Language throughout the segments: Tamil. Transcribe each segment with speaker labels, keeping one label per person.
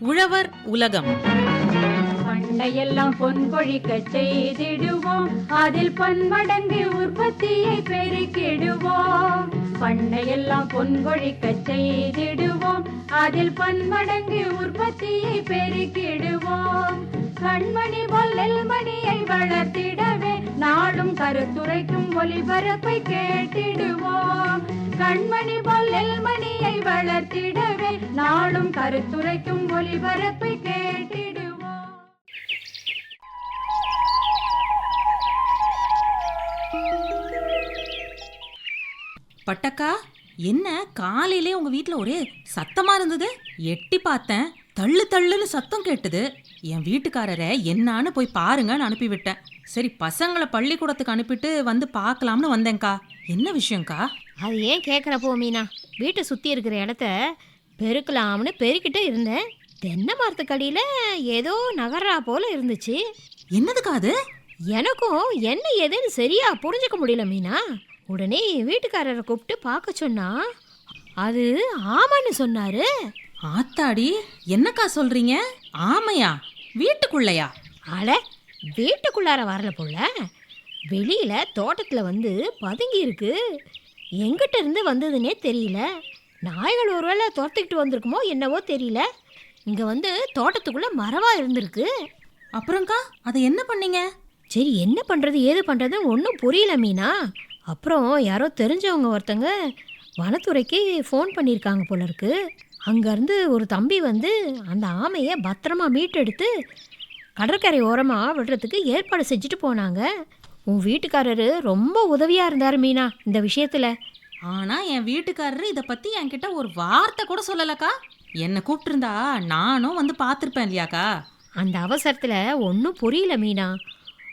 Speaker 1: உழவர் உலகம்.
Speaker 2: பண்டையெல்லாம் பொன் பொழிக்க செய்திடுவோம். அதில் பன்மடங்கு உற்பத்தியை பெருக்கிடுவோம். பண்டையெல்லாம் பொன் பொழிக்க செய்திடுவோம். அதில் பன்மடங்கு உற்பத்தியை பெருக்கிடுவோம். கண்மணி பொல்லல் மணியை வளர்த்திடவே நாளும் கருத்துரைக்கும் ஒலிபரப்பை கேட்டிடுவோம். கண்மணி பொல்லல் மணியை வளர்த்திடவே நாளும் கருத்துரைக்கும் ஒளிபரப்பை கேட்டிடுவோம்.
Speaker 1: பட்டக்கா என்ன காலையிலே உங்க வீட்ல ஒரே சத்தமா இருந்தது? எட்டி பார்த்தேன் தள்ளு தள்ளுன்னு சத்தம் கேட்டது. என் வீட்டுக்காரரை என்னான்னு போய் பாருங்கன்னு அனுப்பிவிட்டேன். சரி பசங்களை பள்ளிக்கூடத்துக்கு அனுப்பிட்டு வந்து பார்க்கலாம்னு வந்தேன்க்கா. என்ன விஷயம்க்கா?
Speaker 3: அது ஏன் கேட்குறப்போ மீனா? வீட்டை சுற்றி இருக்கிற இடத்த பெருக்கலாம்னு பெருக்கிட்டு இருந்தேன். தென்னை மரத்துக்கடியில் ஏதோ நகரா போல இருந்துச்சு.
Speaker 1: என்னதுக்கா அது?
Speaker 3: எனக்கும் என்ன ஏதுன்னு சரியா புரிஞ்சுக்க முடியல மீனா. உடனே வீட்டுக்காரரை கூப்பிட்டு பார்க்க சொன்னா அது ஆமான்னு சொன்னாரு.
Speaker 1: ஆத்தாடி என்னக்கா சொல்றீங்க? ஆமையா? வீட்டுக்குள்ளையா?
Speaker 3: அட வீட்டுக்குள்ளார வரல போல. வெளியில தோட்டத்துல வந்து பதுங்கி இருக்கு. எங்கிட்ட இருந்து வந்ததுன்னே தெரியல. நாய்கள் ஒருவேளை துரத்திக்கிட்டு வந்திருக்குமோ என்னவோ தெரியல. இங்க வந்து தோட்டத்துக்குள்ள மரவா இருந்திருக்கு.
Speaker 1: அப்புறம்க்கா அதை என்ன பண்ணீங்க?
Speaker 3: சரி என்ன பண்றது ஏது பண்றது ஒன்றும் புரியல மீனா. அப்புறம் யாரோ தெரிஞ்சவங்க ஒருத்தங்க வனத்துறைக்கு ஃபோன் பண்ணியிருக்காங்க போல இருக்கு அங்கேருந்து ஒரு தம்பி வந்து அந்த ஆமையை பத்திரமா மீட்டெடுத்து கடற்கரை ஓரமாக விடுறதுக்கு ஏற்பாடு செஞ்சுட்டு போனாங்க. உன் வீட்டுக்காரரு ரொம்ப உதவியாக இருந்தார் மீனா இந்த விஷயத்தில்.
Speaker 1: ஆனா என் வீட்டுக்காரரு இத பத்தி என்கிட்ட ஒரு வார்த்தை கூட சொல்லலக்கா. என்ன கூப்பிட்டிருந்தா நானும் வந்து பார்த்திருப்பேன் இல்லையாக்கா?
Speaker 3: அந்த அவசரத்தில் ஒன்றும் புரியல மீனா.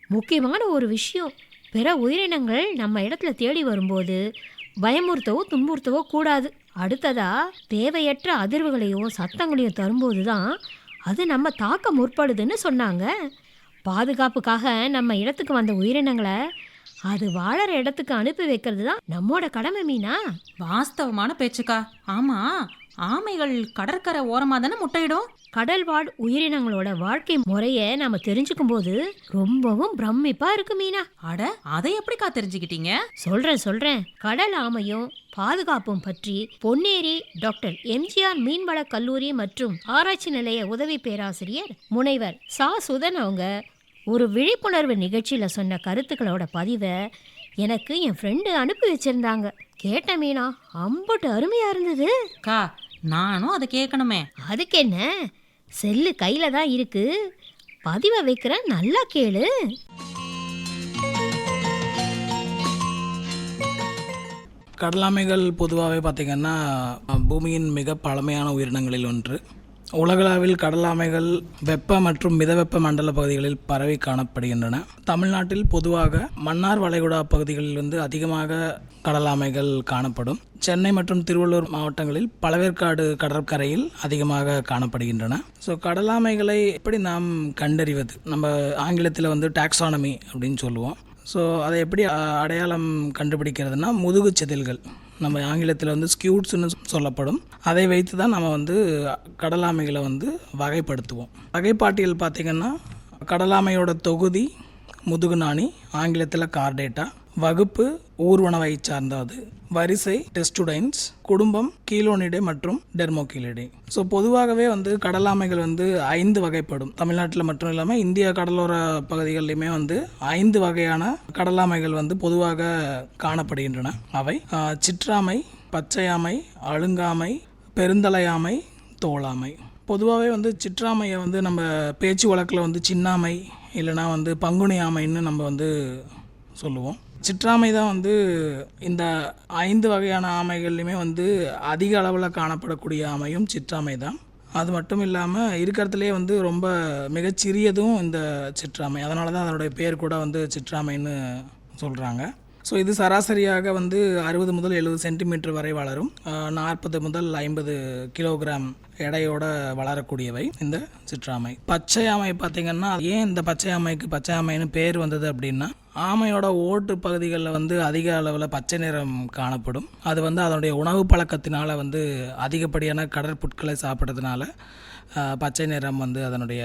Speaker 3: முக்கியமான ஒரு விஷயம் பிற உயிரினங்கள் நம்ம இடத்துல தேடி வரும்போது பயமுறுத்தவோ துன்புறுத்தவோ கூடாது. அடுத்ததா தேவையற்ற அதிர்வுகளையும் சத்தங்களையும் தரும்போது தான் அது நம்ம தாக்க முற்படுதுன்னு சொன்னாங்க. பாதுகாப்புக்காக நம்ம இடத்துக்கு வந்த உயிரினங்களை அது வாழற இடத்துக்கு அனுப்பி வைக்கிறது தான் நம்மோட கடமை மீனா.
Speaker 1: வாஸ்தவமான பேச்சுக்கா. ஆமா ஆமைகள் கடற்கரை ஓரமா தானே முட்டையிடும்?
Speaker 3: கடல்வாழ் உயிரினங்களோட வாழ்க்கை முறையை நம்ம தெரிஞ்சுக்கும் போது ரொம்பவும் பிரமிப்பா இருக்கு மீனா.
Speaker 1: அட அதை எப்படிக்கா தெரிஞ்சுக்கிட்டீங்க?
Speaker 3: சொல்றேன் சொல்றேன். கடல் ஆமையும் பாதுகாப்பும் பற்றி பொன்னேரி டாக்டர் எம்ஜிஆர் மீன்வள கல்லூரி மற்றும் ஆராய்ச்சி நிலைய உதவி பேராசிரியர் முனைவர் சா. சுதன் அவங்க ஒரு விழிப்புணர்வு நிகழ்ச்சியில சொன்ன கருத்துக்களோட பதிவை எனக்கு என் ஃப்ரெண்டு அனுப்பி வச்சிருந்தாங்க. கேட்ட மீனா அம்புட்டு அருமையா இருந்தது.
Speaker 1: அக்கா நானும் அதை கேட்கணுமே.
Speaker 3: அதுக்கு என்ன? செல்லு கையில தான் இருக்கு. பதிவை வைக்கிறேன் நல்லா கேளு.
Speaker 4: கடலாமைகள் பொதுவாகவே பார்த்திங்கன்னா பூமியின் மிக பழமையான உயிரினங்களில் ஒன்று. உலகளாவில் கடலாமைகள் வெப்ப மற்றும் மிதவெப்ப மண்டல பகுதிகளில் பரவி காணப்படுகின்றன. தமிழ்நாட்டில் பொதுவாக மன்னார் வளைகுடா பகுதிகளில் வந்து அதிகமாக கடலாமைகள் காணப்படும். சென்னை மற்றும் திருவள்ளூர் மாவட்டங்களில் பழவேற்காடு கடற்கரையில் அதிகமாக காணப்படுகின்றன. ஸோ கடலாமைகளை எப்படி நாம் கண்டறிவது? நம்ம ஆங்கிலத்தில் வந்து டாக்ஸானமி அப்படின்னு சொல்லுவோம். ஸோ அதை எப்படி அடையாளம் கண்டுபிடிக்கிறதுனா முதுகு செதில்கள். நம்ம ஆங்கிலத்தில் வந்து ஸ்கியூட்ஸ்னு சொல்லப்படும். அதை வைத்து தான் நம்ம வந்து கடலாமைகளை வந்து வகைப்படுத்துவோம். வகைப்பாட்டியல் பார்த்திங்கன்னா கடலாமையோட தொகுதி முதுகுநாணி ஆங்கிலத்தில் கார்டேட்டா வகுப்பு ஊர்வனவை சார்ந்தது. வரிசை டெஸ்டுடைன்ஸ் குடும்பம் கீலோனிடே மற்றும் டெர்மோகிலிடே ஸோ பொதுவாகவே வந்து கடலாமைகள் வந்து ஐந்து வகைப்படும். தமிழ்நாட்டில் மட்டும் இல்லாமல் இந்திய கடலோர பகுதிகளிலுமே வந்து ஐந்து வகையான கடலாமைகள் வந்து பொதுவாக காணப்படுகின்றன. அவை சிற்றாமை பச்சையாமை அழுங்காமை பெருந்தலையாமை தோளாமை. பொதுவாகவே வந்து சிற்றாமையை வந்து நம்ம பேச்சு வழக்கில் வந்து சின்னாமை இல்லைனா வந்து பங்குனி ஆமைன்னு நம்ம வந்து சொல்லுவோம். சிற்றாமை தான் வந்து இந்த ஐந்து வகையான ஆமைகள்லையுமே வந்து அதிக அளவில் காணப்படக்கூடிய ஆமையும் சிற்றாமை தான். அது மட்டும் இல்லாமல் இருக்கிறதுலே வந்து ரொம்ப மிகச்சிறியதும் இந்த சிற்றாமை. அதனால தான் அதனுடைய பேர் கூட வந்து சிற்றாமைன்னு சொல்கிறாங்க ஸோ இது சராசரியாக வந்து அறுபது முதல் எழுபது சென்டிமீட்டர் வரை வளரும். நாற்பது முதல் ஐம்பது கிலோகிராம் எடையோட வளரக்கூடியவை இந்த சிற்றாமை. பச்சை ஆமை பார்த்திங்கன்னா ஏன் இந்த பச்சை ஆமைக்கு பச்சை ஆமைன்னு பேர் வந்தது அப்படின்னா ஆமையோட ஓட்டு பகுதிகளில் வந்து அதிக அளவில் பச்சை நிறம் காணப்படும். அது வந்து அதனுடைய உணவு பழக்கத்தினால் வந்து அதிகப்படியான கடற்புட்களை சாப்பிட்றதுனால பச்சை நிறம் வந்து அதனுடைய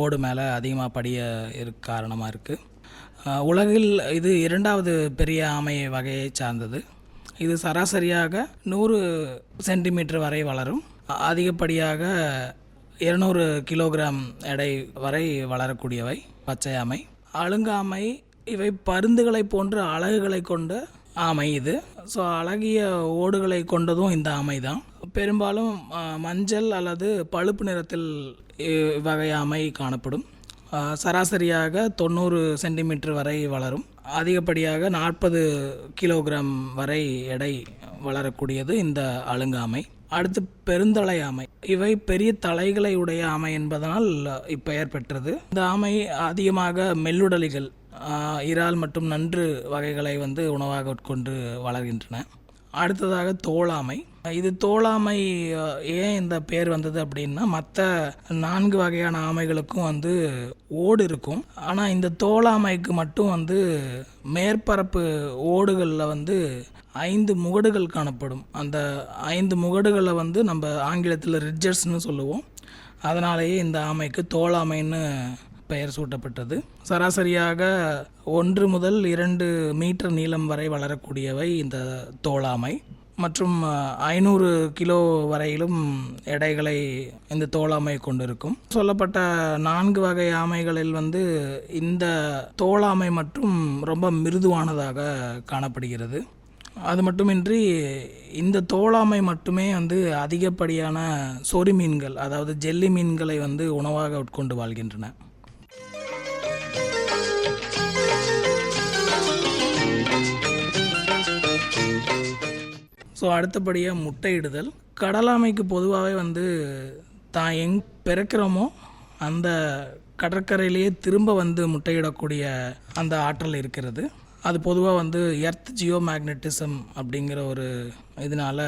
Speaker 4: ஓடு மேலே அதிகமாக படிய இரு காரணமாக இருக்குது உலகில் இது இரண்டாவது பெரிய ஆமை வகையை சார்ந்தது. இது சராசரியாக நூறு சென்டிமீட்டர் வரை வளரும். அதிகப்படியாக இருநூறு கிலோகிராம் எடை வரை வளரக்கூடியவை. பச்சை ஆமை அழுங்காமை இவை பருந்துகளை போன்ற அழகுகளை கொண்ட ஆமை இது. ஸோ அழகிய ஓடுகளை கொண்டதும் இந்த ஆமை தான். பெரும்பாலும் மஞ்சள் அல்லது பழுப்பு நிறத்தில் இ- ஆமை காணப்படும். சராசரியாக தொண்ணூறு சென்டிமீட்டர் வரை வளரும். அதிகப்படியாக நாற்பது கிலோகிராம் வரை எடை வளரக்கூடியது இந்த அழுங்காமை அடுத்து பெருந்தலை ஆமை இவை பெரிய தலைகளை உடைய ஆமை என்பதனால் இப்பெயர் பெற்றது இந்த ஆமை அதிகமாக மெல்லுடலிகள் இறால் மற்றும் நன்று வகைகளை வந்து உணவாக உட்கொண்டு வளர்கின்றன. அடுத்ததாக தோளாமை இது தோளாமை ஏன் இந்த பேர் வந்தது அப்படின்னா மற்ற நான்கு வகையான ஆமைகளுக்கும் வந்து ஓடு இருக்கும். ஆனால் இந்த தோளாமைக்கு மட்டும் வந்து மேற்பரப்பு ஓடுகளில் வந்து ஐந்து முகடுகள் காணப்படும். அந்த ஐந்து முகடுகளை வந்து நம்ம ஆங்கிலத்தில் ரிட்ஜர்ஸ்னு சொல்லுவோம். அதனாலேயே இந்த ஆமைக்கு தோளாமைன்னு பெயர் சூட்டப்பட்டது. சராசரியாக ஒன்று முதல் இரண்டு மீட்டர் நீளம் வரை வளரக்கூடியவை இந்த தோளாமை. மற்றும் ஐநூறு கிலோ வரையிலும் எடைகளை இந்த தோளாமை கொண்டிருக்கும். சொல்லப்பட்ட நான்கு வகை ஆமைகளில் வந்து இந்த தோளாமை மட்டும் ரொம்ப மிருதுவானதாக காணப்படுகிறது. அது மட்டுமின்றி இந்த தோளாமை மட்டுமே வந்து அதிகப்படியான சொறி மீன்கள் அதாவது ஜெல்லி மீன்களை வந்து உணவாக உட்கொண்டு வாழ்கின்றன. ஸோ அடுத்தபடியாக முட்டையிடுதல். கடலாமைக்கு பொதுவாகவே வந்து தான் எங் பிறக்கிறோமோ அந்த கடற்கரையிலேயே திரும்ப வந்து முட்டையிடக்கூடிய அந்த ஆற்றல் இருக்கிறது. அது பொதுவாக வந்து எர்த் ஜியோ மேக்னட்டிசம் அப்படிங்கிற ஒரு இதனால்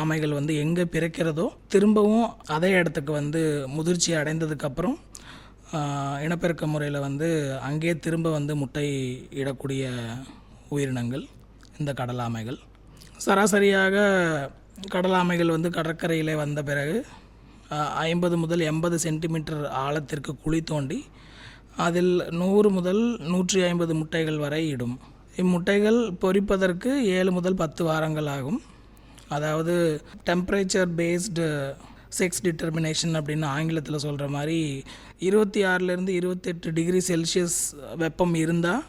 Speaker 4: ஆமைகள் வந்து எங்கே பிறக்கிறதோ திரும்பவும் அதே இடத்துக்கு வந்து முதிர்ச்சி அடைந்ததுக்கப்புறம் இனப்பெருக்க முறையில் வந்து அங்கேயே திரும்ப வந்து முட்டை இடக்கூடிய உயிரினங்கள் இந்த கடலாமைகள். சராசரியாக கடலாமைகள் வந்து கடற்கரையிலே வந்த பிறகு ஐம்பது முதல் எண்பது சென்டிமீட்டர் ஆழத்திற்கு குழி தோண்டி அதில் நூறு முதல் நூற்றி ஐம்பது முட்டைகள் வரை இடும். இம்முட்டைகள் பொரிப்பதற்கு ஏழு முதல் பத்து வாரங்கள் ஆகும். அதாவது டெம்பரேச்சர் பேஸ்டு செக்ஸ் டிட்டர்மினேஷன் அப்படின்னு ஆங்கிலத்தில் சொல்கிற மாதிரி இருபத்தி ஆறுலேருந்து இருபத்தெட்டு டிகிரி செல்சியஸ் வெப்பம் இருந்தால்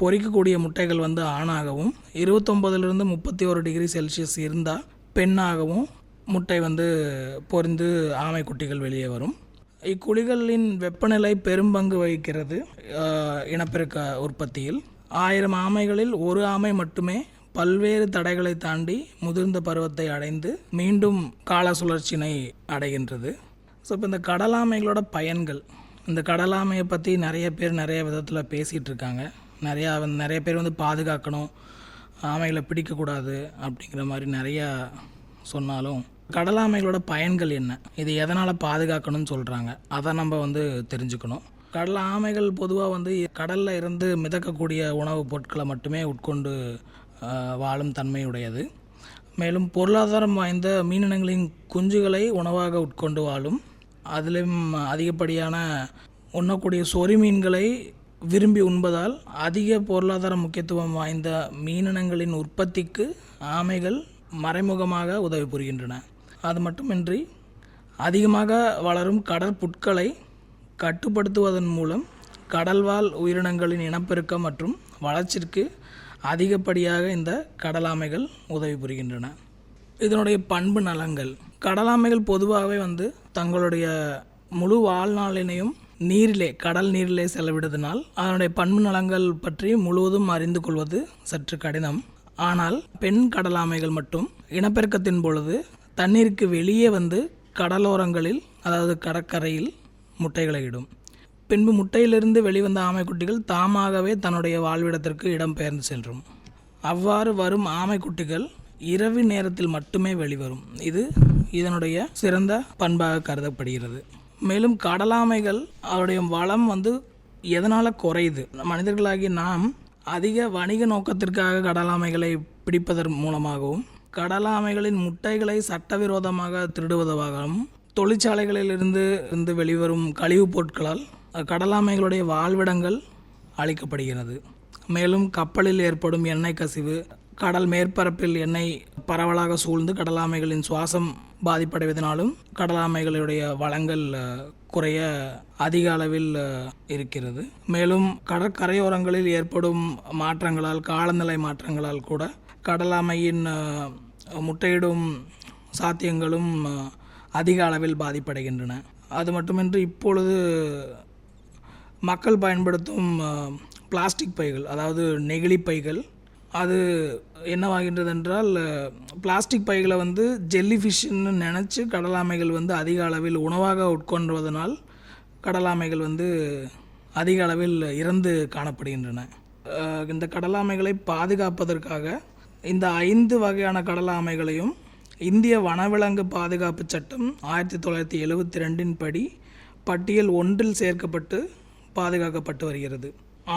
Speaker 4: பொறிக்கக்கூடிய முட்டைகள் வந்து ஆணாகவும் இருபத்தொம்பதுலேருந்து முப்பத்தி ஒரு டிகிரி செல்சியஸ் இருந்தால் பெண்ணாகவும் முட்டை வந்து பொரிந்து ஆமை குட்டிகள் வெளியே வரும். இக்குழிகளின் வெப்பநிலை பெரும்பங்கு வகிக்கிறது இனப்பெருக்க உற்பத்தியில். ஆயிரம் ஆமைகளில் ஒரு ஆமை மட்டுமே பல்வேறு தடைகளை தாண்டி முதிர்ந்த பருவத்தை அடைந்து மீண்டும் கால சுழற்சினை அடைகின்றது. ஸோ இப்போ இந்த கடலாமைகளோட பயன்கள் இந்த கடலாமையை பற்றி நிறைய பேர் நிறைய விதத்தில் பேசிகிட்டு இருக்காங்க. நிறையா வந்து நிறைய பேர் வந்து பாதுகாக்கணும் ஆமைகளை பிடிக்கக்கூடாது அப்படிங்கிற மாதிரி நிறையா சொன்னாலும் கடலாமைகளோட பயன்கள் என்ன? இது எதனால் பாதுகாக்கணும்னு சொல்கிறாங்க அதை நம்ம வந்து தெரிஞ்சுக்கணும். கடல் ஆமைகள் பொதுவாக வந்து கடலில் இருந்து மிதக்கக்கூடிய உணவுப் பொருட்களை மட்டுமே உட்கொண்டு வாழும் தன்மையுடையது. மேலும் பொருளாதாரம் வாய்ந்த மீனினங்களின் குஞ்சுகளை உணவாக உட்கொண்டு வாழும். அதிலும் அதிகப்படியான உண்ணக்கூடிய சொறி மீன்களை விரும்பி உண்பதால் அதிக பொருளாதார முக்கியத்துவம் வாய்ந்த மீனினங்களின் உற்பத்திக்கு ஆமைகள் மறைமுகமாக உதவி புரிகின்றன. அது மட்டுமின்றி அதிகமாக வளரும் கடற்புட்களை கட்டுப்படுத்துவதன் மூலம் கடல்வாழ் உயிரினங்களின் இனப்பெருக்கம் மற்றும் வளர்ச்சிக்கு அதிகப்படியாக இந்த கடலாமைகள் உதவி புரிகின்றன. இதனுடைய பண்பு நலங்கள் கடலாமைகள் பொதுவாகவே வந்து தங்களுடைய முழு வாழ்நாளினையும் நீரிலே கடல் நீரிலே செலவிடுவதனால் அதனுடைய பண்பு நலங்கள் பற்றி முழுவதும் அறிந்து கொள்வது சற்று கடினம். ஆனால் பெண் கடலாமைகள் மட்டும் இனப்பெருக்கத்தின் பொழுது தண்ணீருக்கு வெளியே வந்து கடலோரங்களில் அதாவது கடற்கரையில் முட்டைகளை இடும். பின்பு முட்டையிலிருந்து வெளிவந்த ஆமைக்குட்டிகள் தாமாகவே தன்னுடைய வாழ்விடத்திற்கு இடம்பெயர்ந்து சென்றும். அவ்வாறு வரும் ஆமைக்குட்டிகள் இரவு நேரத்தில் மட்டுமே வெளிவரும். இது இதனுடைய சிறந்த பண்பாக கருதப்படுகிறது. மேலும் கடலாமைகள் அவருடைய வளம் வந்து எதனால் குறையுது? மனிதர்களாகிய நாம் அதிக வணிக நோக்கத்திற்காக கடலாமைகளை பிடிப்பதன் மூலமாகவும் கடலாமைகளின் முட்டைகளை சட்டவிரோதமாக திருடுவதாகவும் தொழிற்சாலைகளிலிருந்து இருந்து வெளிவரும் கழிவுப் பொருட்களால் கடலாமைகளுடைய வாழ்விடங்கள் அழிக்கப்படுகிறது. மேலும் கப்பலில் ஏற்படும் எண்ணெய் கசிவு கடல் மேற்பரப்பில் எண்ணெய் பரவலாக சூழ்ந்து கடலாமைகளின் சுவாசம் பாதிப்படைவதனாலும் கடலாமைகளுடைய வளங்கள் குறைய அதிக அளவில் இருக்கிறது. மேலும் கடற்கரையோரங்களில் ஏற்படும் மாற்றங்களால் காலநிலை மாற்றங்களால் கூட கடலாமையின் முட்டையிடும் சாத்தியங்களும் அதிக அளவில் பாதிப்படைகின்றன. அது மட்டுமின்றி இப்பொழுது மக்கள் பயன்படுத்தும் பிளாஸ்டிக் பைகள் அதாவது நெகிழி பைகள் அது என்னவாகின்றது என்றால் பிளாஸ்டிக் பைகளை வந்து ஜெல்லி ஃபிஷ்ன்னு நினச்சி கடலாமைகள் வந்து அதிக அளவில் உணவாக உட்கொண்டுவதனால் கடலாமைகள் வந்து அதிக அளவில் இறந்து காணப்படுகின்றன. இந்த கடலாமைகளை பாதுகாப்பதற்காக இந்த ஐந்து வகையான கடலாமைகளையும் இந்திய வனவிலங்கு பாதுகாப்பு சட்டம் ஆயிரத்தி தொள்ளாயிரத்தி எழுபத்தி ரெண்டின் படி பட்டியல் ஒன்றில் சேர்க்கப்பட்டு பாதுகாக்கப்பட்டு வருகிறது.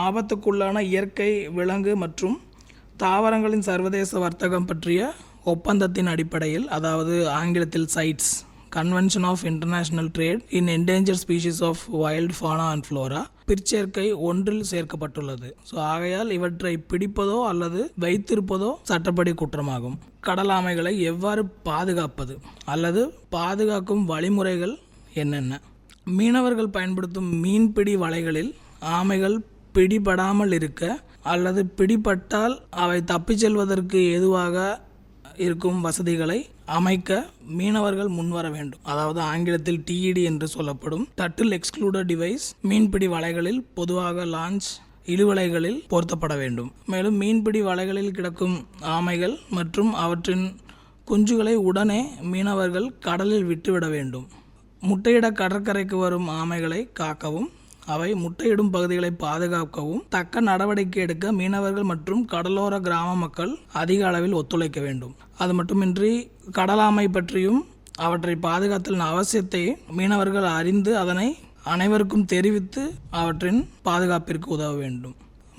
Speaker 4: ஆபத்துக்குள்ளான இயற்கை விலங்கு மற்றும் தாவரங்களின் சர்வதேச வர்த்தகம் பற்றிய ஒப்பந்தத்தின் அடிப்படையில் அதாவது ஆங்கிலத்தில் CITES convention of international trade in endanger species of wild fauna and flora பிற்சேர்க்கை ஒன்றில் சேர்க்கப்பட்டுள்ளது. ஸோ ஆகையால் இவற்றை பிடிப்பதோ அல்லது வைத்திருப்பதோ சட்டப்படி குற்றமாகும். கடலாமைகளை எவ்வாறு பாதுகாப்பது? அல்லது பாதுகாக்கும் வழிமுறைகள் என்னென்ன? மீனவர்கள் பயன்படுத்தும் மீன்பிடி வலைகளில் ஆமைகள் பிடிபடாமல் இருக்க அல்லது பிடிபட்டால் அவை தப்பிச் செல்வதற்கு ஏதுவாக இருக்கும் வசதிகளை அமைக்க மீனவர்கள் முன்வர வேண்டும். அதாவது ஆங்கிலத்தில் டிஇடி என்று சொல்லப்படும் டட்டில் எக்ஸ்க்ளூடட் டிவைஸ் மீன்பிடி வலைகளில் பொதுவாக லான்ச் இழுவலைகளில் பொருத்தப்பட வேண்டும். மேலும் மீன்பிடி வலைகளில் கிடக்கும் ஆமைகள் மற்றும் அவற்றின் குஞ்சுகளை உடனே மீனவர்கள் கடலில் விட்டுவிட வேண்டும். முட்டையிட கடற்கரைக்கு வரும் ஆமைகளை காக்கவும். அவை முட்டையிடும் பகுதிகளை பாதுகாக்கவும் தக்க நடவடிக்கை எடுக்க மீனவர்கள் மற்றும் கடலோர கிராம மக்கள் அதிக அளவில் ஒத்துழைக்க வேண்டும். அது மட்டுமின்றி கடலாமை பற்றியும் அவற்றை பாதுகாத்தலின் அவசியத்தை மீனவர்கள் அறிந்து அதனை அனைவருக்கும் தெரிவித்து அவற்றின் பாதுகாப்பிற்கு உதவ வேண்டும்.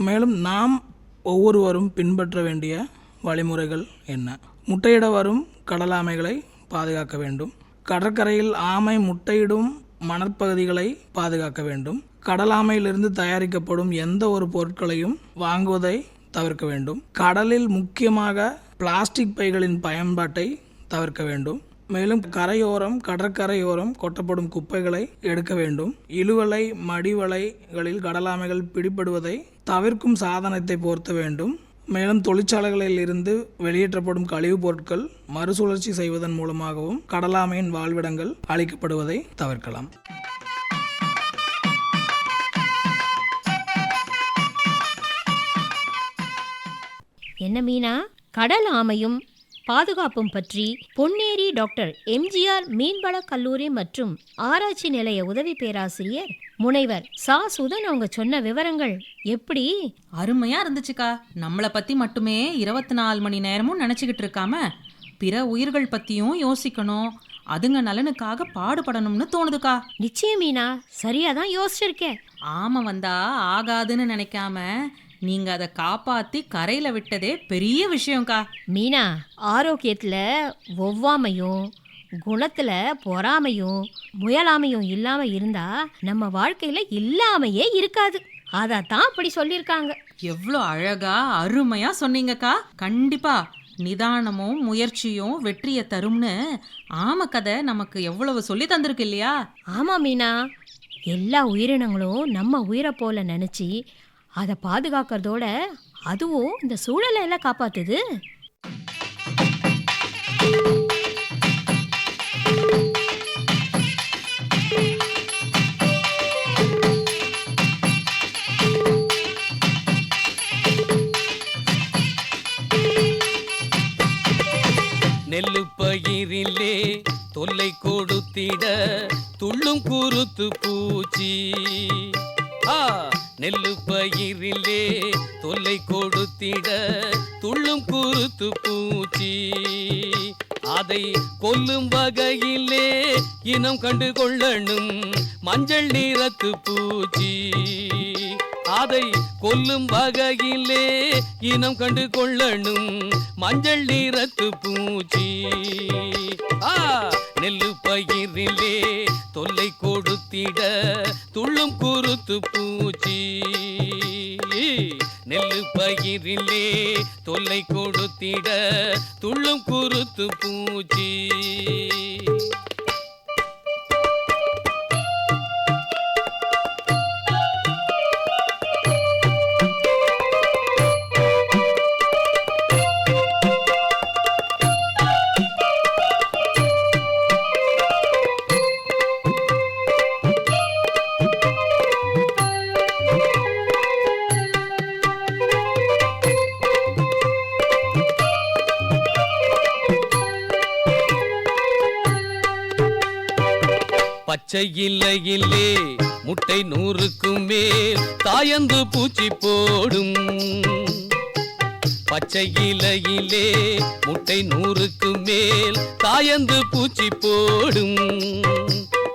Speaker 4: மேலும் நாம் ஒவ்வொருவரும் பின்பற்ற வேண்டிய வழிமுறைகள் என்ன? முட்டையிட வரும் கடலாமைகளை பாதுகாக்க வேண்டும். கடற்கரையில் ஆமை முட்டையிடும் மணற்பகுதிகளை பாதுகாக்க வேண்டும். கடலாமையிலிருந்து தயாரிக்கப்படும் எந்த ஒரு பொருட்களையும் வாங்குவதை தவிர்க்க வேண்டும். கடலில் முக்கியமாக பிளாஸ்டிக் பைகளின் பயன்பாட்டை தவிர்க்க வேண்டும். மேலும் கரையோரம் கடற்கரையோரம் கொட்டப்படும் குப்பைகளை எடுக்க வேண்டும். இழுவலை மடிவலைகளில் கடலாமைகள் பிடிபடுவதை தவிர்க்கும் சாதனத்தை பொருத்த வேண்டும். மேலும் தொழிற்சாலைகளில் இருந்து வெளியேற்றப்படும் கழிவுப் பொருட்கள் மறுசுழற்சி செய்வதன் மூலமாகவும் கடலாமையின் வாழ்விடங்கள் அழிக்கப்படுவதை தவிர்க்கலாம்.
Speaker 3: என்ன மீனா? கடல் ஆமையும் பாதுகாப்பும் பற்றி பொன்னேரி டாக்டர் எம்ஜிஆர் மீன்வள கல்லூரி மற்றும் ஆராய்ச்சி நிலைய உதவி பேராசிரியர் முனைவர் சா. சுதன் அவங்க சொன்ன விவரங்கள் எப்படி?
Speaker 1: அருமையா இருந்துச்சுக்கா. நம்மளை பத்தி மட்டுமே இருபத்தி நாலு மணி நேரமும் நினைச்சுக்கிட்டு இருக்காம பிற உயிர்கள் பத்தியும் யோசிக்கணும். அதுங்க நலனுக்காக பாடுபடணும்னு தோணுதுக்கா.
Speaker 3: நிச்சயம் மீனா. சரியா தான் யோசிச்சிருக்கேன்.
Speaker 1: ஆமை வந்தா ஆகாதுன்னு நினைக்காம நீங்க அதை காப்பாத்தி கரையில விட்டதே பெரிய விஷயம்க்கா.
Speaker 3: மீனா ஆரோக்கியத்துல ஒவ்வாமையும் குணத்துல பொறாமையும் முயலாமையும் இல்லாம இருந்தா நம்ம வாழ்க்கையில இல்லாமையே இருக்காது. அதைத்தான் அப்படி சொல்லியிருக்காங்க.
Speaker 1: எவ்வளோ அழகா அருமையா சொன்னீங்கக்கா. கண்டிப்பா நிதானமும் முயற்சியும் வெற்றியை தரும்னு ஆம கதை நமக்கு எவ்வளவு சொல்லி தந்திருக்கு இல்லையா?
Speaker 3: ஆமா மீனா. எல்லா உயிரினங்களும் நம்ம உயிரை போல நினைச்சு அதை பாதுகாக்கிறதோட அதுவும் இந்த சூழலை எல்லாம் காப்பாத்துது.
Speaker 5: நெல்லு பயிரிலே தொல்லை கொடுத்திட துள்ளும் குருத்து பூச்சி. நெல்லு பயிரிலே தொல்லை கொடுத்திட துள்ளும் குருத்து பூச்சி. அதை கொல்லும் வகையிலே இனம் கண்டு கொள்ளணும் மஞ்சள் நிறத்து பூச்சி. அதை கொல்லும் வகையிலே இனம் கண்டு கொள்ளணும் மஞ்சள் நிறத்து பூச்சி. ஆ நெல்லு பயிரிலே தொல்லை கொடுத்திட துள்ளும் குருத்து பூச்சி. நெல்லு பயிரிலே தொல்லை கொடுத்திட துள்ளும் குருத்து பூச்சி. பச்சை இலையிலே முட்டை நூறுக்கும் மேல் தாயந்து பூச்சி போடும். பச்சை இலையிலே முட்டை நூறுக்கும் மேல் தாயந்து பூச்சி போடும்.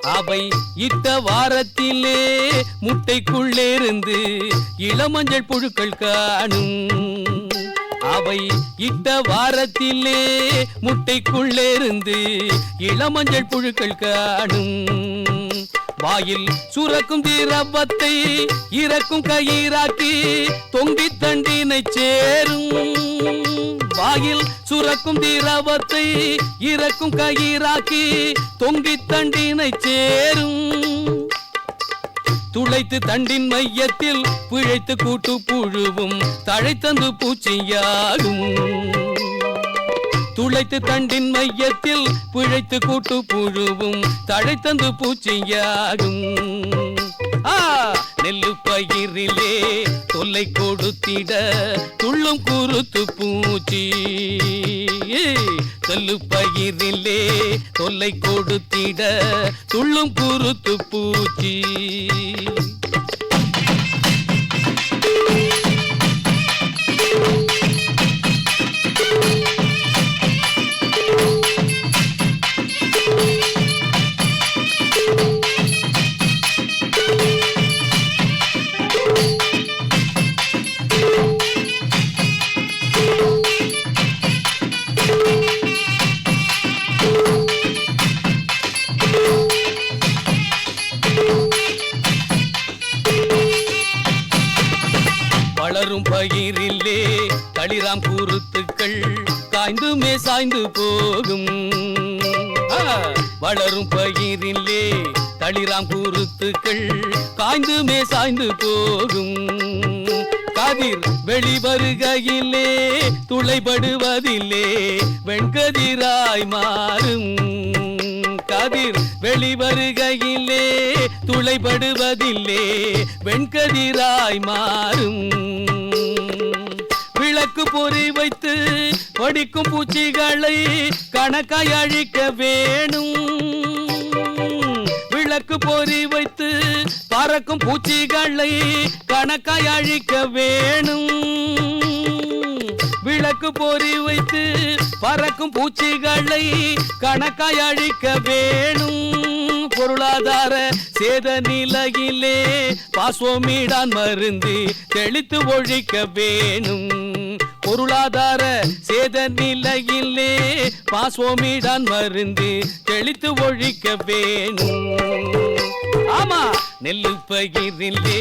Speaker 5: அவை இட்ட வாரத்திலே முட்டைக்குள்ளேருந்து இளமஞ்சள் புழுக்கள் காணும். அவை இட்ட வாரத்திலே முட்டைக்குள்ளேருந்து இளமஞ்சள் புழுக்கள் காணும். வாயில் சுரக்கும் திரவத்தை இறக்கும் கயிறாக்கி தொங்கி தண்டினை சேரும். வாயில் சுரக்கும் திரவத்தை இறக்கும் கயிறாக்கி தொங்கி தண்டினை சேரும். துளைத்து தண்டின் மையத்தில் பிழைத்து கூட்டு புழுவும் தழைத்தந்து பூச்சியாகும். துளைத்து தண்டின் மையத்தில் பிழைத்து கூட்டு புழுவும் தழைத்தந்து பூச்சியாகும். ஆ நெல்லு பயிரிலே தொல்லை கொடுத்திட துள்ளும் குருத்து பூச்சி. நெல்லு பயிரிலே தொல்லை கொடுத்திட துள்ளும் குருத்து பூச்சி. வளரும் பயிரிலே களிராம் கூறுத்துக்கள் காய்ந்துமே சாய்ந்து போகும். வளரும் பயிரிலே தளிராம் கூறுத்துக்கள் காய்ந்துமே சாய்ந்து போகும். கதிர் வெளிவருகையிலே துளைபடுவதில்லே வெண்கதிராய் மாறும். கதிர் வெளிவருகையிலே துளைபடுவதில்லே வெண்கதிராய் மாறும். விளக்கு பொறி வைத்து படிக்கும் பூச்சிகளை கணக்காய் அழிக்க வேணும். விளக்கு பொறி வைத்து பறக்கும் பூச்சிகளை கணக்காய் அழிக்க வேணும். விளக்கு பொறி வைத்து பறக்கும் பூச்சிகளை கணக்காய் அழிக்க வேணும். பொருளாதார சேத நிலையிலே பாஸ்வோமீடான் மருந்து தெளித்து ஒழிக்க வேணும். பொருளாதார சேத நிலையிலே பாஸ்வோமீடான் மருந்து தெளித்து ஒழிக்க வேணும். ஆமா நெல்லு பகிரிலே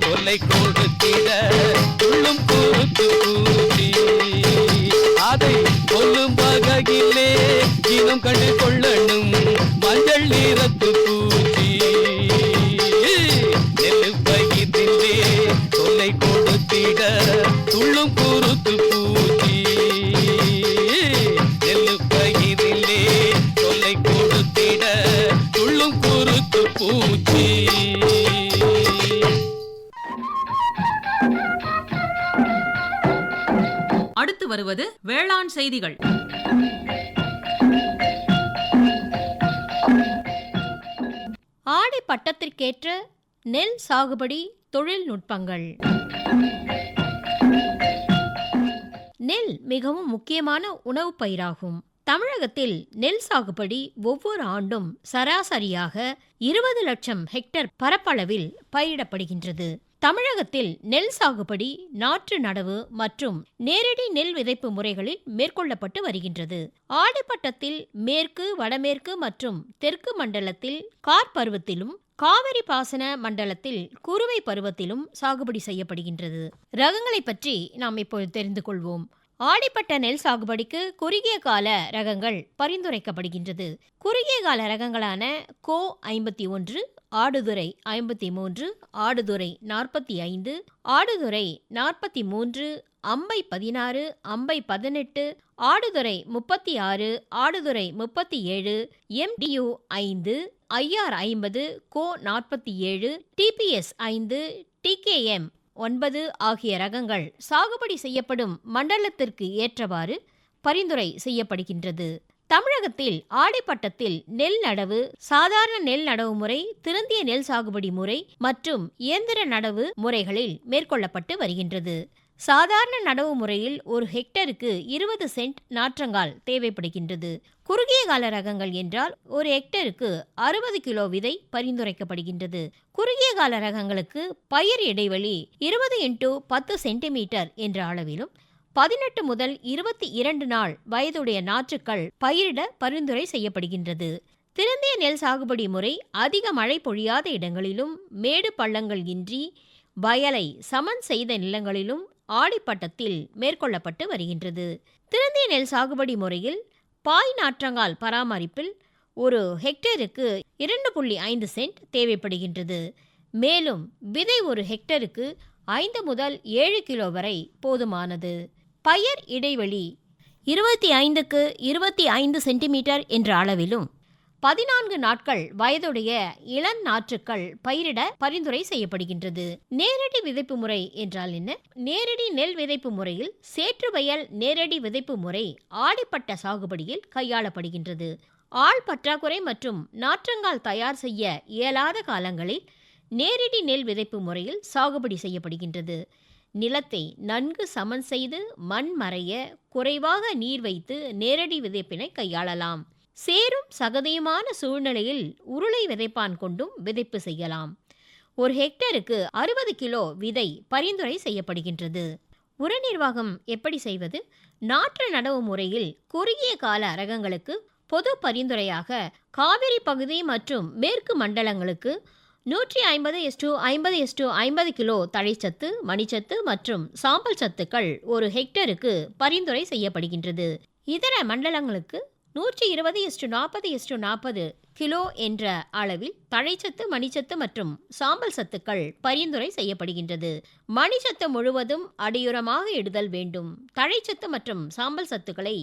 Speaker 5: கொலை கொடுத்திட உள்ளும் பொறுத்து கூட்டி. அதை கொல்லும் வகையிலே இனம் கண்டு கொள்ளணும். மஞ்சள் நீரத்து பூச்சி. நெல்லு பயிரிலே தொல்லை கொடுத்திட துள்ளும் குருத்து பூச்சி.
Speaker 1: அடுத்து வருவது வேளாண் செய்திகள்.
Speaker 3: ஆடி பட்டத்திற்கேற்ற நெல் சாகுபடி தொழில்நுட்பங்கள். நெல் மிகவும் முக்கியமான உணவுப் பயிராகும். தமிழகத்தில் நெல் சாகுபடி ஒவ்வொரு ஆண்டும் சராசரியாக இருபது லட்சம் ஹெக்டேர் பரப்பளவில் பயிரிடப்படுகின்றது. தமிழகத்தில் நெல் சாகுபடி நாற்று நடவு மற்றும் நேரடி நெல் விதைப்பு முறைகளில் மேற்கொள்ளப்பட்டு வருகின்றது. ஆடிப்பட்டத்தில் மேற்கு வடமேற்கு மற்றும் தெற்கு மண்டலத்தில் கார் பருவத்திலும் காவிரி பாசன மண்டலத்தில் குறுவை பருவத்திலும் சாகுபடி செய்யப்படுகின்றது. ரகங்களை பற்றி நாம் இப்போது தெரிந்து கொள்வோம். ஆடிப்பட்ட நெல் சாகுபடிக்கு குறுகிய கால ரகங்கள் பரிந்துரைக்கப்படுகின்றது. குறுகிய கால ரகங்களான கோ ஐம்பத்தி ஒன்று ஆடுதுறை ஐம்பத்தி மூன்று ஆடுதுறை நாற்பத்தி ஐந்து ஆடுதுறை நாற்பத்தி மூன்று அம்பை பதினாறு அம்பை பதினெட்டு ஆடுதுறை முப்பத்தி ஆறு ஆடுதுறை முப்பத்தி ஏழு எம்டியு ஐந்து ஐஆர் ஐம்பது கோ நாற்பத்தி ஏழு டிபிஎஸ் ஐந்து டிகேஎம் ஒன்பது ஆகிய ரகங்கள் சாகுபடி செய்யப்படும் மண்டலத்திற்கு ஏற்றவாறு பரிந்துரை செய்யப்படுகின்றது. தமிழகத்தில் ஆடிப்பட்டத்தில் நெல் நடவு சாதாரண நெல் நடவு முறை திருந்திய நெல் சாகுபடி முறை மற்றும் இயந்திர நடவு முறைகளில் மேற்கொள்ளப்பட்டு வருகின்றது. சாதாரண நடவு முறையில் ஒரு ஹெக்டருக்கு இருபது சென்ட் நாற்றங்கால் தேவைப்படுகின்றது. குறுகிய கால ரகங்கள் என்றால் ஒரு ஹெக்டருக்கு அறுபது கிலோ விதை பரிந்துரைக்கப்படுகின்றது. குறுகிய கால ரகங்களுக்கு பயிர் இடைவெளி இருபது இன்டு பத்து சென்டிமீட்டர் என்ற அளவிலும் பதினெட்டு முதல் இருபத்தி இரண்டு நாள் வயதுடைய நாற்றுக்கள் பயிரிட பரிந்துரை செய்யப்படுகின்றது. திருந்திய நெல் சாகுபடி முறை அதிக மழை பொழியாத இடங்களிலும் மேடு பள்ளங்கள் இன்றி வயலை சமன் செய்த நிலங்களிலும் ஆடிப்பட்டத்தில் மேற்கொள்ளப்பட்டு வருகின்றது. திருந்திய நெல் சாகுபடி முறையில் பாய் நாற்றங்கால் பராமரிப்பில் ஒரு ஹெக்டேருக்கு இரண்டு புள்ளி ஐந்து சென்ட் தேவைப்படுகின்றது. மேலும் விதை ஒரு ஹெக்டருக்கு ஐந்து முதல் ஏழு கிலோ வரை போதுமானது. பயிர் இடைவெளி இருபத்தி ஐந்துக்கு இருபத்தி ஐந்து சென்டிமீட்டர் என்ற அளவிலும் பதினான்கு நாட்கள் வயதுடைய இளம் நாற்றுக்கள் பயிரிட பரிந்துரை செய்யப்படுகின்றது. நேரடி விதைப்பு முறை என்றால் என்ன? நேரடி நெல் விதைப்பு முறையில் சேற்று வயல் நேரடி விதைப்பு முறை ஆடிப்பட்ட சாகுபடியில் கையாளப்படுகின்றது. ஆள் பற்றாக்குறை மற்றும் நாற்றங்கால் தயார் செய்ய இயலாத காலங்களில் நேரடி நெல் விதைப்பு முறையில் சாகுபடி செய்யப்படுகின்றது. நிலத்தை நன்கு சமன் செய்து மண் மறைய குறைவாக நீர் வைத்து நேரடி விதைப்பினை கையாளலாம். சேரும் சகதியுமான சூழ்நிலையில் உருளை விதைப்பான் கொண்டும் விதைப்பு செய்யலாம். ஒரு ஹெக்டருக்கு அறுபது கிலோ விதை பரிந்துரை செய்யப்படுகின்றது. உர நிர்வாகம் எப்படி செய்வது? நாற்று நடவு முறையில் குறுகிய கால அரகங்களுக்கு பொது பரிந்துரையாக காவிரி பகுதி மற்றும் மேற்கு மண்டலங்களுக்கு நூற்றி ஐம்பது எஸ்டு ஐம்பது எஸ்டு ஐம்பது கிலோ தழைச்சத்து மணிச்சத்து மற்றும் சாம்பல் சத்துக்கள் ஒரு ஹெக்டருக்கு பரிந்துரை செய்யப்படுகின்றது. இதர மண்டலங்களுக்கு நூற்றி இருபது எஸ்டு நாற்பது எஸ்டு நாற்பது கிலோ என்ற அளவில் தழைச்சத்து மணிச்சத்து மற்றும் சாம்பல் சத்துக்கள் பரிந்துரை செய்யப்படுகின்றது. மணிச்சத்து முழுவதும் அடியுரமாக இடுதல் வேண்டும். தழைச்சத்து மற்றும் சாம்பல் சத்துக்களை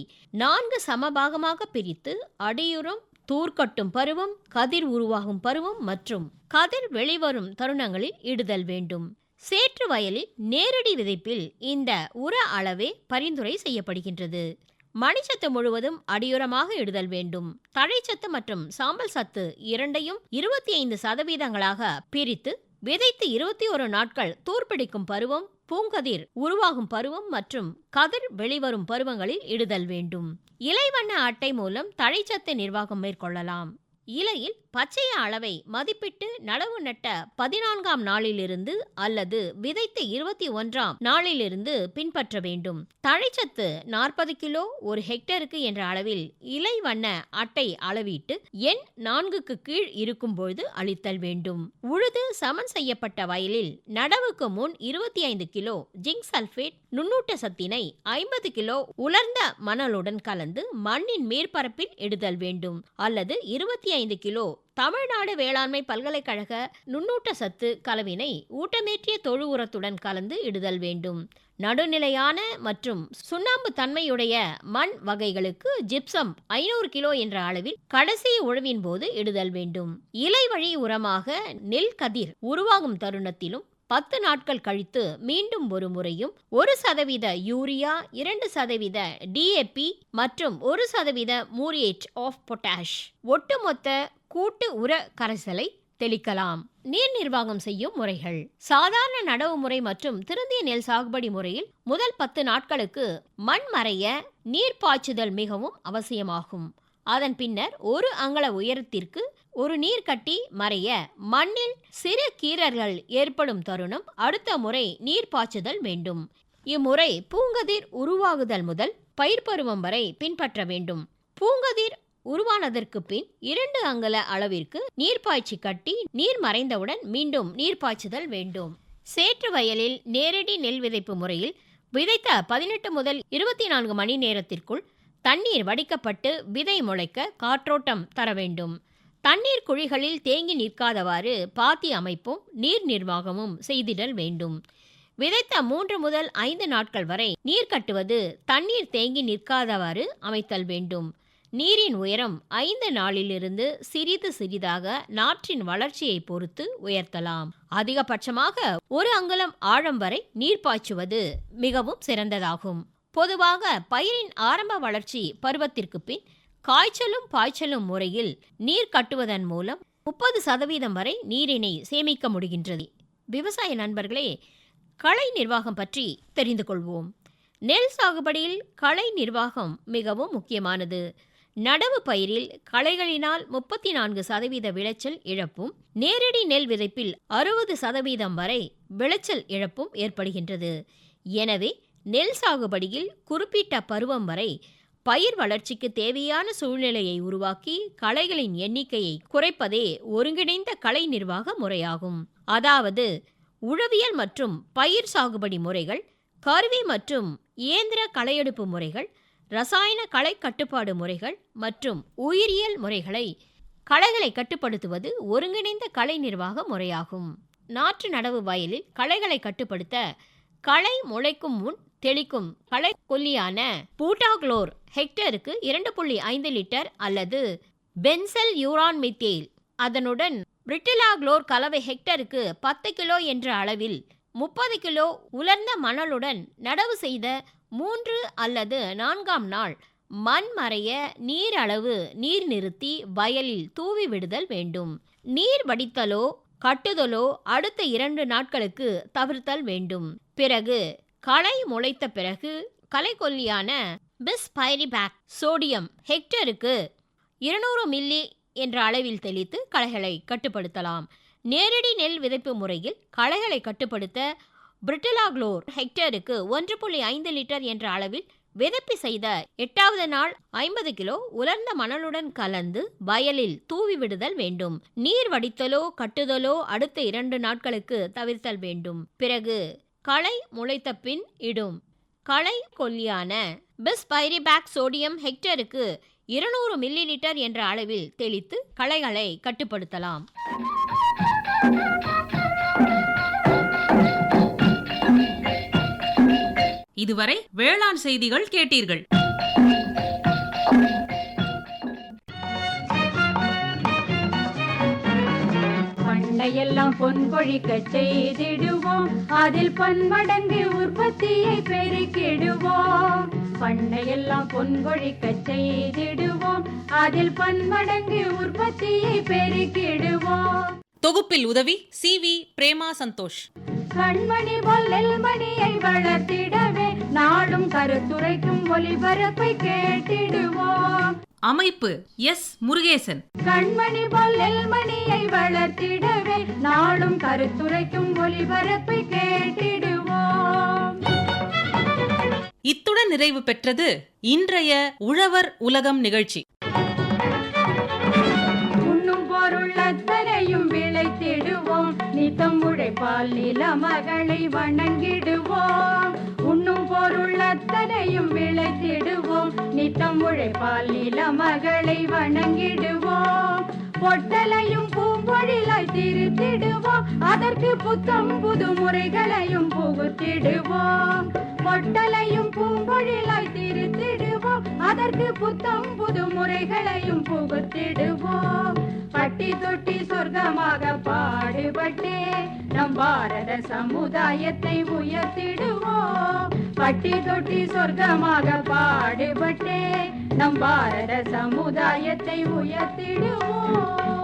Speaker 3: நான்கு சமபாகமாக பிரித்து அடியுரம் தூர்க்கட்டும் பருவம் கதிர் உருவாகும் பருவம் மற்றும் கதிர் வெளிவரும் தருணங்களில் இடுதல் வேண்டும். சேற்று வயலில் நேரடி விதைப்பில் இந்த உர அளவே பரிந்துரை செய்யப்படுகின்றது. மணிச்சத்து முழுவதும் அடியுரமாக இடுதல் வேண்டும். தழைச்சத்து மற்றும் சாம்பல் சத்து இரண்டையும் இருபத்தி ஐந்து சதவீதங்களாக பிரித்து விதைத்து இருபத்தி ஒரு நாட்கள் தூர்பிடிக்கும் பருவம் பூங்கதிர் உருவாகும் பருவம் மற்றும் கதிர் வெளிவரும் பருவங்களில் இடுதல் வேண்டும். இலைவண்ண அட்டை மூலம் தழைச்சத்து நிர்வாகம் மேற்கொள்ளலாம். இலையில் பச்சைய அளவை மதிப்பிட்டு நடவு நட்ட பதினான்காம் நாளிலிருந்து அல்லது விதைத்த இருபத்தி ஒன்றாம் நாளிலிருந்து பின்பற்ற வேண்டும். தழைச்சத்து நாற்பது கிலோ ஒரு ஹெக்டருக்கு என்ற அளவில் இலை வண்ண அட்டை அளவீட்டு எண் நான்குக்கு கீழ் இருக்கும்பொழுது அளித்தல் வேண்டும். உழுது சமன் செய்யப்பட்ட வயலில் நடவுக்கு முன் இருபத்தி ஐந்து கிலோ ஜிங்க் சல்பேட் நுண்ணூட்ட சத்தினை ஐம்பது கிலோ உலர்ந்த மணலுடன் கலந்து மண்ணின் மேற்பரப்பில் இடுதல் வேண்டும். அல்லது இருபத்தி ஐந்து கிலோ தமிழ்நாடு வேளாண்மை பல்கலைக்கழக நுண்ணூட்ட சத்து கலவினை ஊட்டமேற்றிய தொழு உரத்துடன் கலந்து இடுதல் வேண்டும். நடுநிலையான மற்றும் சுண்ணாம்பு தன்மையுடைய மண் வகைகளுக்கு ஜிப்சம் ஐநூறு கிலோ என்ற அளவில் கடைசி உழவின் போது இடுதல் வேண்டும். இலை வழி உரமாக நெல் கதிர் உருவாகும் தருணத்திலும் பத்து நாட்கள் கழித்து மீண்டும் ஒரு முறையும் ஒரு சதவீத யூரியா இரண்டு சதவீத டிஏபி மற்றும் ஒரு சதவீத மூரியேட் ஆஃப் பொட்டாஷ். ஒட்டுமொத்த கூட்டு உர கரைசலை தெளிக்கலாம். நீர் நிர்வாகம் செய்யும் முறைகள். சாதாரண நடவு முறை மற்றும் திருந்திய நெல் சாகுபடி முறையில் முதல் பத்து நாட்களுக்கு மண் மறைய நீர் பாய்ச்சுதல் மிகவும் அவசியமாகும். அதன் பின்னர் ஒரு அங்கல உயரத்திற்கு ஒரு நீர்க்கட்டி மறைய மண்ணில் சிறு கீறல்கள் ஏற்படும் தருணம் அடுத்த முறை நீர் பாய்ச்சுதல் வேண்டும். இம்முறை பூங்கதிர் உருவாகுதல் முதல் பயிர் பருவம் வரை பின்பற்ற வேண்டும். பூங்கதிர் உருவானதற்கு பின் இரண்டு அங்கல அளவிற்கு நீர்ப்பாய்ச்சி கட்டி நீர் மறைந்தவுடன் மீண்டும் நீர் பாய்ச்சுதல் வேண்டும். சேற்று வயலில் நேரடி நெல் விதைப்பு முறையில் விதைத்த பதினெட்டு முதல் இருபத்தி நான்கு மணி நேரத்திற்குள் தண்ணீர் வடிக்கப்பட்டு விதை முளைக்க காற்றோட்டம் தர வேண்டும். தண்ணீர் குழிகளில் தேங்கி நிற்காதவாறு பாத்தி அமைப்பும் நீர் நிர்வாகமும் செய்திடல் வேண்டும். விதைத்த மூன்று முதல் ஐந்து நாட்கள் வரை நீர் கட்டுவது தண்ணீர் தேங்கி நிற்காதவாறு அமைத்தல் வேண்டும். நீரின் உயரம் ஐந்து நாளிலிருந்து சிறிது சிறிதாக நாற்றின் வளர்ச்சியை பொறுத்து உயர்த்தலாம். அதிகபட்சமாக ஒரு அங்குலம் ஆழம் வரை நீர் பாய்ச்சுவது மிகவும் சிறந்ததாகும். பொதுவாக பயிரின் ஆரம்ப வளர்ச்சி பருவத்திற்கு பின் காய்ச்சலும் பாய்ச்சலும் முறையில் நீர் கட்டுவதன் மூலம் முப்பது சதவீதம் வரை நீரினை சேமிக்க முடிகின்றது. விவசாய நண்பர்களே களை நிர்வாகம் பற்றி தெரிந்து கொள்வோம். நெல் சாகுபடியில் களை நிர்வாகம் மிகவும் முக்கியமானது. நடவு பயிரில் களைகளினால் முப்பத்தி நான்கு சதவீத விளைச்சல் இழப்பும் நேரடி நெல் விதைப்பில் அறுபது சதவீதம் வரை விளைச்சல் இழப்பும் ஏற்படுகின்றது. எனவே நெல் சாகுபடியில் குறிப்பிட்ட பருவம் வரை பயிர் வளர்ச்சிக்கு தேவையான சூழ்நிலையை உருவாக்கி களைகளின் எண்ணிக்கையை குறைப்பதே ஒருங்கிணைந்த களை நிர்வாக முறையாகும். அதாவது உழவியல் மற்றும் பயிர் சாகுபடி முறைகள் கருவி மற்றும் இயந்திர களையெடுப்பு முறைகள் ரசாயன களை கட்டுப்பாடு முறைகள் மற்றும் உயிரியல் முறைகளை களைகளை கட்டுப்படுத்துவது ஒருங்கிணைந்த களை நிர்வாக முறையாகும். நாற்று நடவு வயலில் களைகளை கட்டுப்படுத்த களை முளைக்கும் முன் தெளிக்கும் களை கொல்லியான பூட்டாக்ளோர் ஹெக்டருக்கு இரண்டு புள்ளி ஐந்து லிட்டர் அல்லது பென்சல் யூரான் மித்தேல். அதனுடன் பிரிட்டிலாக்ளோர் கலவை ஹெக்டருக்கு பத்து கிலோ என்ற அளவில் முப்பது கிலோ உலர்ந்த மணலுடன் நடவு செய்த மூன்று அல்லது நான்காம் நாள் மண் மறைய நீர் அளவு நீர் நிறுத்தி வயலில் தூவி விடுதல் வேண்டும். நீர் வடித்தலோ கட்டுதலோ அடுத்த இரண்டு நாட்களுக்கு தவிர்த்தல் வேண்டும். பிறகு களை முளைத்த பிறகு களைக்கொல்லியான பிஸ்பைரிபாக் சோடியம் ஹெக்டருக்கு இருநூறு மில்லி என்ற அளவில் தெளித்து களைகளை கட்டுப்படுத்தலாம். நேரடி நெல் விதைப்பு முறையில் களைகளை கட்டுப்படுத்த பிரிட்டிலாக்ளோர் ஹெக்டருக்கு ஒன்று புள்ளி ஐந்து லிட்டர் என்ற அளவில் விதைப்பு செய்த எட்டாவது நாள் ஐம்பது கிலோ உலர்ந்த மணலுடன் கலந்து வயலில் தூவி விடுதல் வேண்டும். நீர் வடித்தலோ கட்டுதலோ அடுத்த இரண்டு நாட்களுக்கு தவிர்த்தல் வேண்டும். பிறகு களை முளைத்த பின் இடும். களை கொல்லியான பிஸ்பைரிபாக் சோடியம் ஹெக்டருக்கு இருநூறு மில்லி லிட்டர் என்ற அளவில் தெளித்து களைகளை கட்டுப்படுத்தலாம்.
Speaker 1: இதுவரை வேளாண் செய்திகள் கேட்டீர்கள்.
Speaker 2: பண்டையெல்லாம் பொன் கொழிக்க செய்திடுவோம். அதில் பன்மடங்கு உற்பத்தியை பெருக்கிடுவோம். பண்டையெல்லாம் பொன் கொழிக்க செய்திடுவோம். அதில் பன்மடங்கு உற்பத்தியை பெருக்கிடுவோம்.
Speaker 1: தொகுப்பில் உதவி சி வி பிரேமா சந்தோஷ்.
Speaker 2: கண்மணி பொல்லல் மணியை வளர்த்திடவே நாடும் கருத்துரைக்கும் ஒளிபரப்பை கேட்டிடுவோம்.
Speaker 1: அமைப்பு எஸ் முருகேசன்.
Speaker 2: கண்மணி மணியை வளர்த்திடவே நாடும் கருத்துரைக்கும் ஒளிபரப்பை கேட்டிடுவோம்.
Speaker 1: இத்துடன் நிறைவு பெற்றது இன்றைய உழவர் உலகம் நிகழ்ச்சி.
Speaker 2: உண்ணும் பொருள் அத்தனையும் விளைத்திடுவோம். நித்தம் உழைப்பால் நில மகளை வணங்கிடுவோம். உண்ணும் பொருள் அத்தனையும் விளைத்திடுவோம். நித்தம் உழைப்பால் நில மகளை வணங்கிடுவோம். பொட்டலையும் பூம்பொழிலாய் திருத்திடுவோம். அதற்கு புத்தம் புது முறைகளையும் புகுத்திடுவோம். பொட்டலையும் பூம்பொழிலாய் திருத்திடுவோம். அதற்கு புத்தம் புது முறைகளையும் புகுத்திடுவோம். பட்டி தொட்டி சொர்க்கமாக பாடுபட்டே நம் பாரத சமுதாயத்தை உயர்த்திடுவோம். பட்டி தொட்டி சொர்க்கமாக பாடுபட்டே நம் பாரத சமுதாயத்தை உயர்த்திடுவோம். Bye.